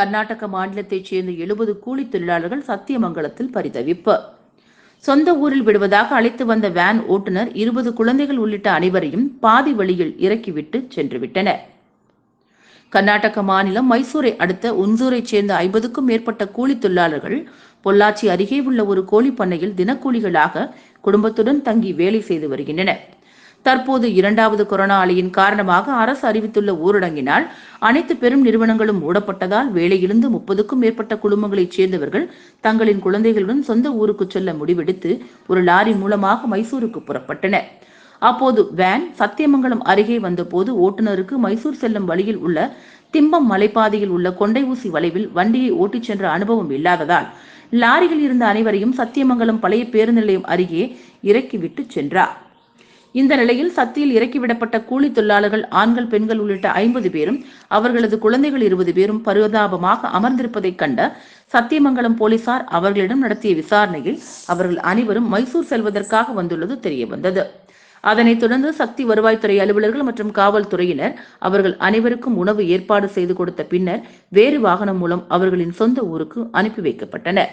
கர்நாடக மாநிலத்தைச் சேர்ந்த எழுபது கூலி தொழிலாளர்கள் சத்தியமங்கலத்தில் பரிதவிப்பு. சொந்த ஊரில் விடுவதாக அழைத்து வந்த வேன் ஓட்டுநர் இருபது குழந்தைகள் உள்ளிட்ட அனைவரையும் பாதி வழியில் இறக்கிவிட்டு சென்றுவிட்டனர். கர்நாடக மாநிலம் மைசூரை அடுத்த உன்சூரைச் சேர்ந்த ஐம்பதுக்கும் மேற்பட்ட கூலி தொழிலாளர்கள் பொள்ளாச்சி அருகே உள்ள ஒரு கோழி பண்ணையில் தினக்கூலிகளாக குடும்பத்துடன் தங்கி வேலை செய்து வருகின்றனர். தற்போது இரண்டாவது கொரோனா அலையின் காரணமாக அரசு அறிவித்துள்ள ஊரடங்கினால் அனைத்து பெரும் நிறுவனங்களும் மூடப்பட்டதால் வேலையிலிருந்து முப்பதுக்கும் மேற்பட்ட குடும்பங்களைச் சேர்ந்தவர்கள் தங்களின் குழந்தைகளுடன் சொந்த ஊருக்கு செல்ல முடிவெடுத்து ஒரு லாரி மூலமாக மைசூருக்கு புறப்பட்டனர். அப்போது வேன் சத்தியமங்கலம் அருகே வந்தபோது ஓட்டுநருக்கு மைசூர் செல்லும் வழியில் உள்ள திம்பம் மலைப்பாதையில் உள்ள கொண்டை ஊசி வளைவில் வண்டியை ஓட்டிச் சென்ற அனுபவம் இல்லாததால் லாரியில் இருந்த அனைவரையும் சத்தியமங்கலம் பழைய பேருந்து நிலையம் அருகே இறக்கிவிட்டு சென்றார். இந்த நிலையில் சத்தியில் இறக்கிவிடப்பட்ட கூலி தொழிலாளர்கள் ஆண்கள் பெண்கள் உள்ளிட்ட ஐம்பது பேரும் அவர்களது குழந்தைகள் இருபது பேரும் பரிதாபமாக அமர்ந்திருப்பதைக் கண்ட சத்தியமங்கலம் போலீசார் அவர்களிடம் நடத்திய விசாரணையில் அவர்கள் அனைவரும் மைசூர் செல்வதற்காக வந்துள்ளது தெரியவந்தது. அதனைத் தொடர்ந்து சக்தி வருவாய்த்துறை அலுவலர்கள் மற்றும் காவல்துறையினர் அவர்கள் அனைவருக்கும் உணவு ஏற்பாடு செய்து கொடுத்த பின்னர் வேறு வாகனம் மூலம் அவர்களின் சொந்த ஊருக்கு அனுப்பி வைக்கப்பட்டனர்.